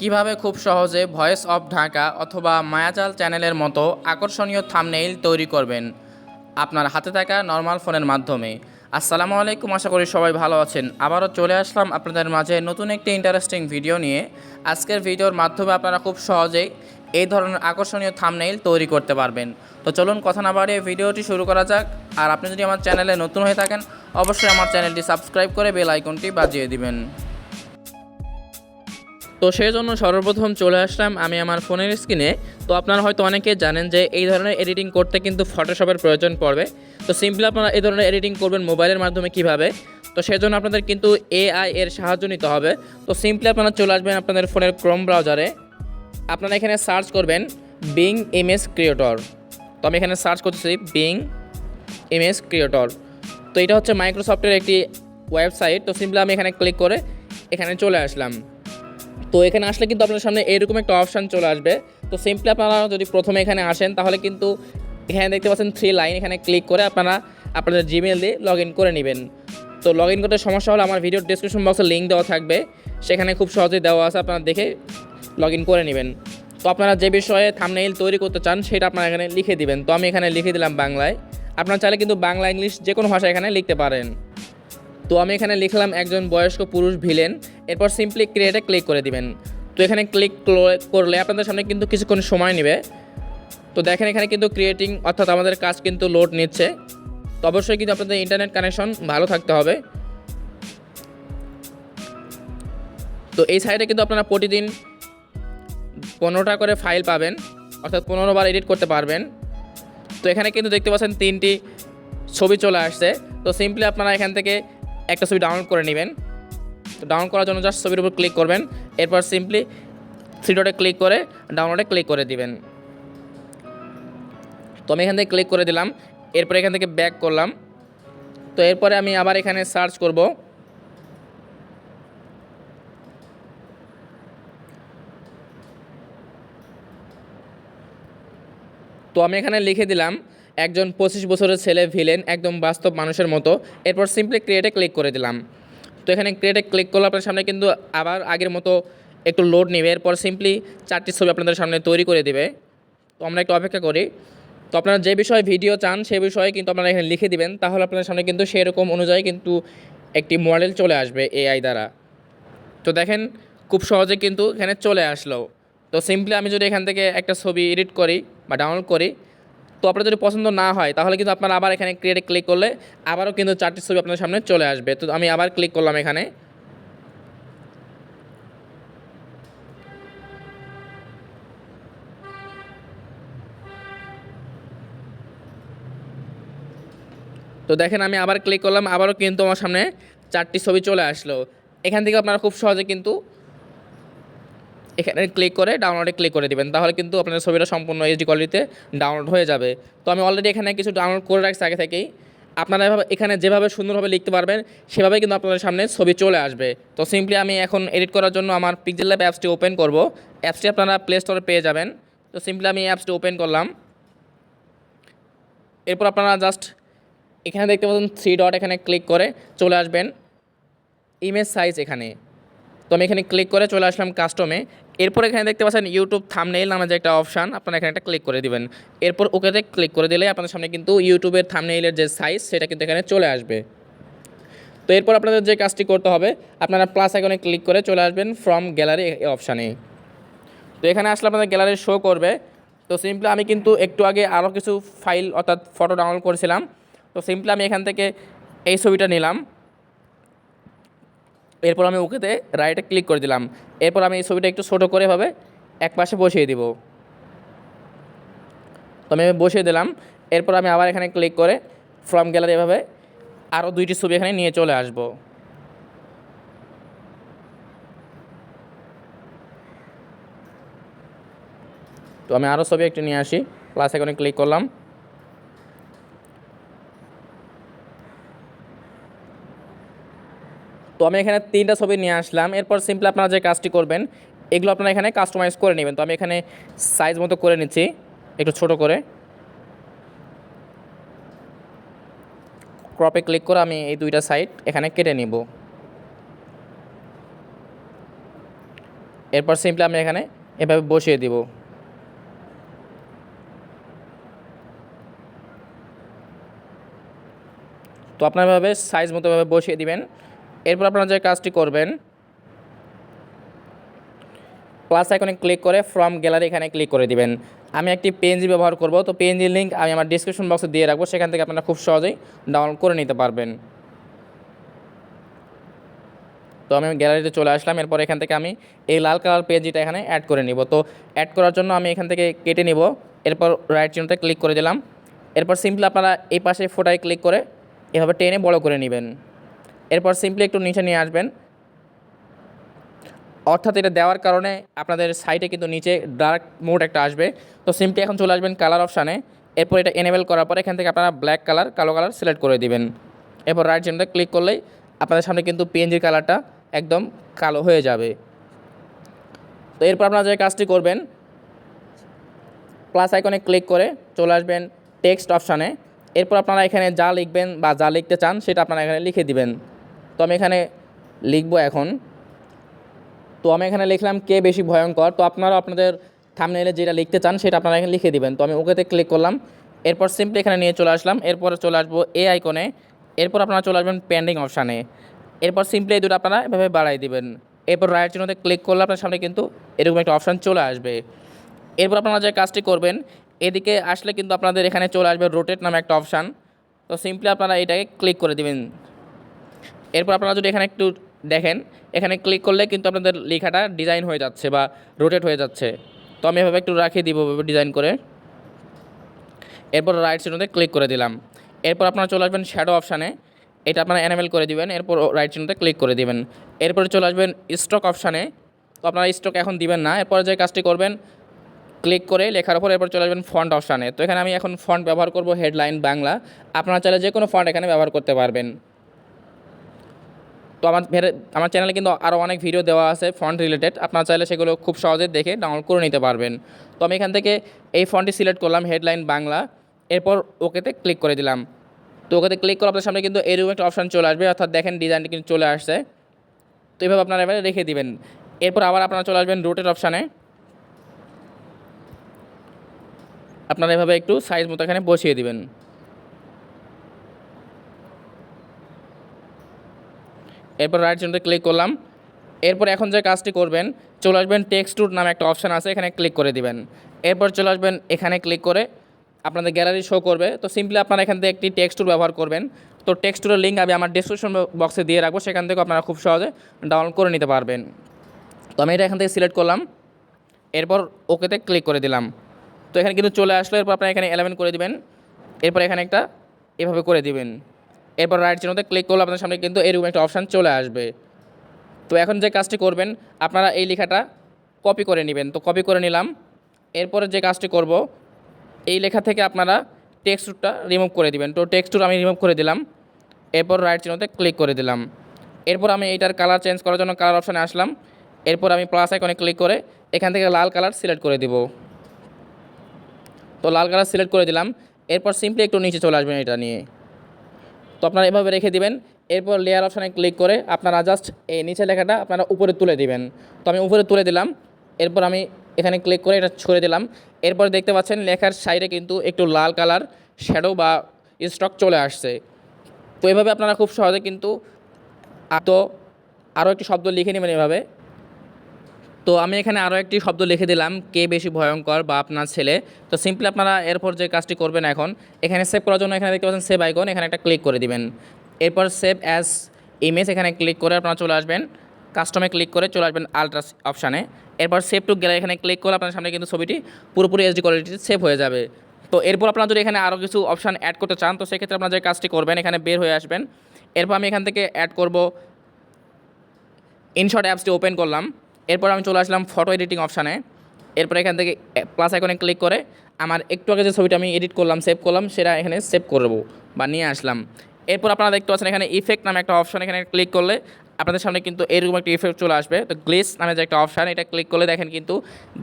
কীভাবে খুব সহজে ভয়েস অফ ঢাকা অথবা মায়াজাল চ্যানেলের মতো আকর্ষণীয় থামনেইল তৈরি করবেন? আপনার হাতে থাকা নর্মাল ফোনের মাধ্যমে। আসসালামু আলাইকুম, আশা করি সবাই ভালো আছেন। আবারও চলে আসলাম আপনাদের মাঝে নতুন একটি ইন্টারেস্টিং ভিডিও নিয়ে। আজকের ভিডিওর মাধ্যমে আপনারা খুব সহজেই এই ধরনের আকর্ষণীয় থামনেইল তৈরি করতে পারবেন। তো চলুন কথা না বাড়িয়ে ভিডিওটি শুরু করা যাক। আর আপনি যদি আমার চ্যানেলে নতুন হয়ে থাকেন, অবশ্যই আমার চ্যানেলটি সাবস্ক্রাইব করে বেল আইকনটি বাজিয়ে দিবেন। তো সেই জন্য সর্বপ্রথম চলে আসলাম আমি আমার ফোনের স্ক্রিনে। তো আপনারা হয়তো অনেকে জানেন যে এই ধরনের এডিটিং করতে কিন্তু ফটোশপের প্রয়োজন পড়বে। তো সিম্পলি আপনারা এই ধরনের এডিটিং করবেন মোবাইলের মাধ্যমে কীভাবে? তো সেজন্য আপনাদের কিন্তু এআই এর সাহায্য নিতে হবে। তো সিম্পলি আপনারা চলে আসবেন আপনাদের ফোনের ক্রোম ব্রাউজারে আপনারা এখানে সার্চ করবেন বিং ইমেজ ক্রিয়েটর তো আমি এখানে সার্চ করতেছি বিং ইমেজ ক্রিয়েটর তো এটা হচ্ছে মাইক্রোসফটের একটি ওয়েবসাইট। তো সিম্পলি আমি এখানে ক্লিক করে এখানে চলে আসলাম। তো এখানে আসলে কিন্তু আপনার সামনে এরকম একটা অপশান চলে আসবে। তো সিম্পলি আপনারা যদি প্রথমে এখানে আসেন, তাহলে কিন্তু এখানে দেখতে পাচ্ছেন থ্রি লাইন এখানে ক্লিক করে আপনারা আপনাদের জিমেল দিয়ে লগ করে নেবেন। তো লগ ইন করতে সমস্যা হলে আমার ভিডিওর ডিসক্রিপশন বক্সে লিঙ্ক দেওয়া থাকবে। সেখানে খুব সহজেই দেওয়া আছে, আপনারা দেখে লগ করে নেবেন। তো আপনারা যে বিষয়ে থামনেইল তৈরি করতে চান, সেটা আপনারা এখানে লিখে দিবেন। তো আমি এখানে লিখে দিলাম বাংলায়। আপনারা চাইলে কিন্তু বাংলা, ইংলিশ যে কোনো ভাষা এখানে লিখতে পারেন। তো আমি এখানে লিখলাম একজন বয়স্ক পুরুষ ভিলেন, এরপর সিম্পলি ক্রিয়েটে ক্লিক করে দিবেন। তো এখানে ক্লিক করলে আপনাদের সামনে কিন্তু কিছুক্ষণ সময় নেবে। তো দেখেন এখানে কিন্তু ক্রিয়েটিং অর্থাৎ আমাদের কাজ কিন্তু লোড নিচ্ছে। তো অবশ্যই কিন্তু আপনাদের ইন্টারনেট কানেকশন ভালো থাকতে হবে। তো এই সাইডে কিন্তু আপনারা প্রতিদিন পনেরোটা করে ফাইল পাবেন, অর্থাৎ পনেরো বার এডিট করতে পারবেন। তো এখানে কিন্তু দেখতে পাচ্ছেন তিনটি ছবি চলে আসছে। তো সিম্পলি আপনারা এখান থেকে একটা ছবি ডাউনলোড করে নেবেন। তো ডাউনলোড করার জন্য জাস্ট ছবির উপর ক্লিক করবেন। এরপর সিম্পলি থ্রি ডটে ক্লিক করে ডাউনলোডে ক্লিক করে দিবেন। তো আমি এখান থেকে ক্লিক করে দিলাম। এরপর এখান থেকে ব্যাক করলাম। তো এরপরে আমি আবার এখানে সার্চ করব। তো আমি এখানে লিখে দিলাম একজন পঁচিশ বছরের ছেলে ভিলেন একদম বাস্তব মানুষের মতো। এরপর সিম্পলি ক্রিয়েটে ক্লিক করে দিলাম। তো এখানে ক্রিয়েটে ক্লিক করলে আপনার সামনে কিন্তু আবার আগের মতো একটু লোড নেবে। এরপর সিম্পলি চারটি ছবি আপনাদের সামনে তৈরি করে দেবে। তো আমরা একটু অপেক্ষা করি। তো আপনারা যে বিষয়ে ভিডিও চান সেই বিষয়ে কিন্তু আপনারা এখানে লিখে দিবেন। তাহলে আপনাদের সামনে কিন্তু সেরকম অনুযায়ী কিন্তু একটি মডেল চলে আসবে এআই দ্বারা। তো দেখেন, খুব সহজে কিন্তু এখানে চলে আসলো। তো সিম্পলি আমি যদি এখান থেকে একটা ছবি এডিট করি বা ডাউনলোড করি তো আপনার যদি পছন্দ না হয়, তাহলে কিন্তু আপনারা আবার এখানে ক্রিয়েটে ক্লিক করলে আবারও কিন্তু চারটি ছবি আপনার সামনে চলে আসবে। তো আমি আবার ক্লিক করলাম এখানে। তো দেখেন আমি আবার ক্লিক করলাম, আবারও কিন্তু আমার সামনে চারটি ছবি চলে আসলো। এখান থেকে আপনারা খুব সহজে কিন্তু এখানে ক্লিক করে ডাউনলোডে ক্লিক করে দিবেন। তাহলে কিন্তু আপনার ছবিটা সম্পূর্ণ এইচডি কোয়ালিটিতে ডাউনলোড হয়ে যাবে। তো আমি অলরেডি এখানে কিছু ডাউনলোড করে রাখছি আগে থেকেই। আপনারা এভাবে, এখানে যেভাবে সুন্দরভাবে লিখতে পারবেন সেভাবে কিন্তু আপনাদের সামনে ছবি চলে আসবে। তো সিম্পলি আমি এখন এডিট করার জন্য আমার পিকজেল ল্যাব অ্যাপসটি ওপেন করব। অ্যাপসটি আপনারা প্লে স্টোরে পেয়ে যাবেন। তো সিম্পলি আমি অ্যাপসটি ওপেন করলাম। এরপর আপনারা জাস্ট এখানে দেখতে পাচ্ছেন থ্রি ডট এখানে ক্লিক করে চলে আসবেন। ইমেজ সাইজ এখানে। তো আমি এখানে ক্লিক করে চলে আসলাম কাস্টমে এরপর এখানে দেখতে পাচ্ছেন ইউটিউব থামনেইল নামে যে একটা অপশান আপনারা এখানে একটা ক্লিক করে দিবেন। এরপর ওকেতে ক্লিক করে দিলে আপনাদের সামনে কিন্তু ইউটিউবের থামনেইলের যে সাইজ সেটা কিন্তু এখানে চলে আসবে। তো এরপর আপনাদের যে কাজটি করতে হবে, আপনারা প্লাস আইকনে ক্লিক করে চলে আসবেন ফ্রম গ্যালারি অপশানে তো এখানে আসলে আপনাদের গ্যালারি শো করবে। তো সিম্পলি আমি কিন্তু একটু আগে আরও কিছু ফাইল অর্থাৎ ফটো ডাউনলোড করেছিলাম। তো সিম্পলি আমি এখান থেকে এই ছবিটা নিলাম। এরপর আমি ওকেতে রাইটে ক্লিক করে দিলাম। এরপর আমি এই ছবিটা একটু ছোটো করে এভাবে এক পাশে বসিয়ে দিব। তো আমি বসিয়ে দিলাম। এরপর আমি আবার এখানে ক্লিক করে ফ্রম গ্যালারি এভাবে আরও দুইটি ছবি এখানে নিয়ে চলে আসব। তো আমি আরও ছবি একটু নিয়ে আসি। প্লাস এখানে ক্লিক করলাম। তো আমি এখানে তিনটা ছবি নিয়ে আসলাম। এরপর সিম্পলি আপনারা যে কাজটি করবেন, এগুলো আপনারা এখানে কাস্টমাইজ করে নেবেন। তো আমি এখানে সাইজ মতো করে নিচ্ছি, একটু ছোট করে। ক্রপে ক্লিক করে আমি এই দুইটা সাইড এখানে কেটে নিব। এরপর সিম্পলি আমি এখানে এভাবে বসিয়ে দিব। তো আপনার এভাবে সাইজ মতো এভাবে বসিয়ে দিবেন। এরপর আপনারা যে কাজটি করবেন প্লাস আইকনে ক্লিক করে ফ্রম গ্যালারি এখানে ক্লিক করে দিবেন। আমি একটি পেনজি ব্যবহার করব, তো পেনজির লিঙ্ক আমি আমার ডিসক্রিপশন বক্সে দিয়ে রাখব, সেখান থেকে আপনারা খুব সহজেই ডাউনলোড করে নিতে পারবেন। তো আমি গ্যালারিতে চলে আসলাম, এরপর এখান থেকে আমি এই লাল কালার পেনজিটা এখানে অ্যাড করে নিব। তো অ্যাড করার জন্য আমি এখান থেকে কেটে নিব, এরপর রাইট চিহ্নতে ক্লিক করে দিলাম। এরপর সিম্পলি আপনারা এই পাশে ফোটায় ক্লিক করে এভাবে টেনে বড় করে নেবেন। এরপর সিম্পলি একটু নিচে নিয়ে আসবেন। অর্থাৎ এটা দেওয়ার কারণে আপনাদের সাইটে কিন্তু নিচে ডার্ক মোড একটা আসবে। তো সিম্পলি এখন চলে আসবেন কালার অপশানে এরপর এটা এনেবেল করার পর এখান থেকে আপনারা ব্ল্যাক কালার কালো কালার সিলেক্ট করে দিবেন। এরপর রাইট চিহ্নতে ক্লিক করলেই আপনাদের সামনে কিন্তু পিএনজির কালারটা একদম কালো হয়ে যাবে। তো এরপর আপনারা যে কাজটি করবেন প্লাস আইকনে ক্লিক করে চলে আসবেন টেক্সট অপশানে এরপর আপনারা এখানে যা লিখবেন বা যা লিখতে চান, সেটা আপনারা এখানে লিখে দিবেন। তো আমি এখানে লিখব এখন। তো আমি এখানে লিখলাম কে বেশি ভয়ঙ্কর। তো আপনারা আপনাদের থামনেলে যেটা লিখতে চান সেটা আপনারা এখানে লিখে দিবেন। তো আমি ওকেতে ক্লিক করলাম। এরপর সিম্পলি এখানে নিয়ে চলে আসলাম। এরপর চলে আসব এ। আইকনে এরপর আপনারা চলে আসবেন পেন্ডিং অপশানে এরপর সিম্পলি এই দুটো আপনারা এভাবে বাড়াই দিবেন। এরপর রাইট চিহ্নতে ক্লিক করলে আপনার সামনে কিন্তু এরকম একটা অপশান চলে আসবে। এরপর আপনারা যে কাজটি করবেন, এদিকে আসলে কিন্তু আপনাদের এখানে চলে আসবে রোটেট নামে একটা অপশান তো সিম্পলি আপনারা এটাকে ক্লিক করে দিবেন। এরপর আপনারা যদি এখানে একটু দেখেন, এখানে ক্লিক করলে কিন্তু আপনাদের লেখাটা ডিজাইন হয়ে যাচ্ছে বা রোটেট হয়ে যাচ্ছে। তো আমি এভাবে একটু রাখিয়ে দিব ডিজাইন করে। এরপর রাইট চিহ্নতে ক্লিক করে দিলাম। এরপর আপনারা চলে আসবেন শ্যাডো অপশানে এটা আপনারা অ্যানামেল করে দিবেন। এরপর রাইট চিহ্নতে ক্লিক করে দিবেন। এরপরে চলে আসবেন স্টক অপশানে তো আপনারা স্টক এখন দিবেন না। এরপর যে কাজটি করবেন ক্লিক করে লেখার উপর এরপর চলে আসবেন ফন্ট অপশানে তো এখানে আমি এখন ফন্ট ব্যবহার করব হেডলাইন বাংলা। আপনারা চাইলে যে কোনো ফন্ট এখানে ব্যবহার করতে পারবেন। তো আমার আমার চ্যানেলে কিন্তু আরও অনেক ভিডিও দেওয়া আছে ফন্ট রিলেটেড আপনারা চাইলে সেগুলো খুব সহজে দেখে ডাউনলোড করে নিতে পারবেন। তো আমি এখান থেকে এই ফন্টটি সিলেক্ট করলাম হেডলাইন বাংলা। এরপর ওকেতে ক্লিক করে দিলাম। তো ওকেতে ক্লিক করে আপনার সামনে কিন্তু এরকম একটা অপশান চলে আসবে। অর্থাৎ দেখেন ডিজাইনটি কিন্তু চলে আসছে। তো এভাবে আপনারা এবারে রেখে দিবেন। এরপর আবার আপনারা চলে আসবেন রোটেট অপশানে আপনারা এভাবে একটু সাইজ মতো এখানে বসিয়ে দিবেন। এরপর রাইট চিহ্নতে ক্লিক করলাম। এরপর এখন যে কাজটি করবেন, চলে আসবেন টেক্সট টুর নামে একটা অপশান আছে, এখানে ক্লিক করে দিবেন। এরপর চলে আসবেন এখানে ক্লিক করে আপনাদের গ্যালারি শো করবে। তো সিম্পলি আপনারা এখান থেকে একটি টেক্সট টুর ব্যবহার করবেন। তো টেক্সট টুরের লিঙ্ক আমি আমার ডিসক্রিপশন বক্সে দিয়ে রাখব, সেখান থেকে আপনারা খুব সহজে ডাউনলোড করে নিতে পারবেন। তো আমি এটা এখান থেকে সিলেক্ট করলাম। এরপর ওকেতে ক্লিক করে দিলাম। তো এখানে কিন্তু চলে আসলো, এরপর আপনারা এখানে এলেভেন করে দিবেন। এরপর এখানে একটা এভাবে করে দিবেন। এরপর রাইট চিহ্নতে ক্লিক করলে আপনার সামনে কিন্তু এরকম একটা অপশান চলে আসবে। তো এখন যে কাজটি করবেন, আপনারা এই লেখাটা কপি করে নেবেন। তো কপি করে নিলাম। এরপরে যে কাজটি করব, এই লেখা থেকে আপনারা টেক্সটটা রিমুভ করে দিবেন। তো টেক্সটুর আমি রিমুভ করে দিলাম। এরপর রাইট চিহ্নতে ক্লিক করে দিলাম। এরপর আমি এইটার কালার চেঞ্জ করার জন্য কালার অপশানে আসলাম। এরপর আমি প্লাস আইকনে ক্লিক করে এখান থেকে লাল কালার সিলেক্ট করে দিব। তো লাল কালার সিলেক্ট করে দিলাম। এরপর সিম্পলি একটু নিচে চলে আসবেন এটা নিয়ে। তো আপনারা এভাবে রেখে দিবেন। এরপর লেয়ার অপশানে ক্লিক করে আপনারা জাস্ট এই নিচে লেখাটা আপনারা উপরে তুলে দিবেন। তো আমি উপরে তুলে দিলাম। এরপর আমি এখানে ক্লিক করে এটা ছড়ে দিলাম। এরপর দেখতে পাচ্ছেন লেখার সাইডে কিন্তু একটু লাল কালার শ্যাডো বা স্টক চলে আসছে। তো এভাবে আপনারা খুব সহজে কিন্তু তো আরও একটি শব্দ লিখে নেবেন এভাবে। তো আমি এখানে আরও একটি শব্দ লিখে দিলাম, কে বেশি ভয়ঙ্কর বা আপনার ছেলে? তো সিম্পলি আপনারা এরপর যে কাজটি করবেন এখন, এখানে সেভ করার জন্য এখানে দেখতে পাচ্ছেন সেভ আইকন এখানে একটা ক্লিক করে দিবেন। এরপর সেভ অ্যাজ ইমেজ এখানে ক্লিক করে আপনারা চলে আসবেন। কাস্টমে ক্লিক করে চলে আসবেন আলট্রাস অপশানে এরপর সেভ টু গ্যালারি এখানে ক্লিক করে আপনার সামনে কিন্তু ছবিটি পুরোপুরি এইচডি কোয়ালিটিতে সেভ হয়ে যাবে। তো এরপর আপনারা যদি এখানে আরও কিছু অপশান অ্যাড করতে চান, তো সেক্ষেত্রে আপনারা যে কাজটি করবেন, এখানে বের হয়ে আসবেন। এরপর আমি এখান থেকে অ্যাড করব। ইনশর্ট অ্যাপসটি ওপেন করলাম। এরপর আমি চলে আসলাম ফটো এডিটিং অপশানে এরপর এখান থেকে প্লাস আইকনে ক্লিক করে আমার একটু আগে যে ছবিটা আমি এডিট করলাম সেভ করলাম, সেটা এখানে সেভ করব বা নিয়ে আসলাম। এরপর আপনারা দেখতে পাচ্ছেন এখানে ইফেক্ট নামে একটা অপশান এখানে ক্লিক করলে আপনাদের সামনে কিন্তু এরকম একটা ইফেক্ট চলে আসবে। তো গ্লিস নামে যে একটা অপশান এটা ক্লিক করলে দেখেন কিন্তু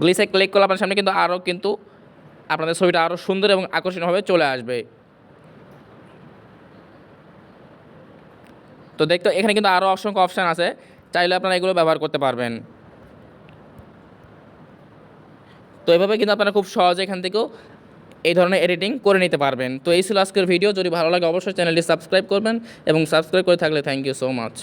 গ্লিসে ক্লিক করলে আপনার সামনে কিন্তু আরও কিন্তু আপনাদের ছবিটা আরও সুন্দর এবং আকর্ষণীয়ভাবে চলে আসবে। তো দেখতে এখানে কিন্তু আরও অসংখ্য অপশান আছে, চাইলে আপনারা এগুলো ব্যবহার করতে পারবেন। তো এভাবে কিন্তু আপনারা খুব সহজে এখান থেকেও এই ধরনের এডিটিং করে নিতে পারবেন। তো এই ছিল আজকের ভিডিও যদি ভালো লাগে অবশ্যই চ্যানেলটি সাবস্ক্রাইব করবেন এবং সাবস্ক্রাইব করে থাকলে থ্যাংক ইউ সো মাচ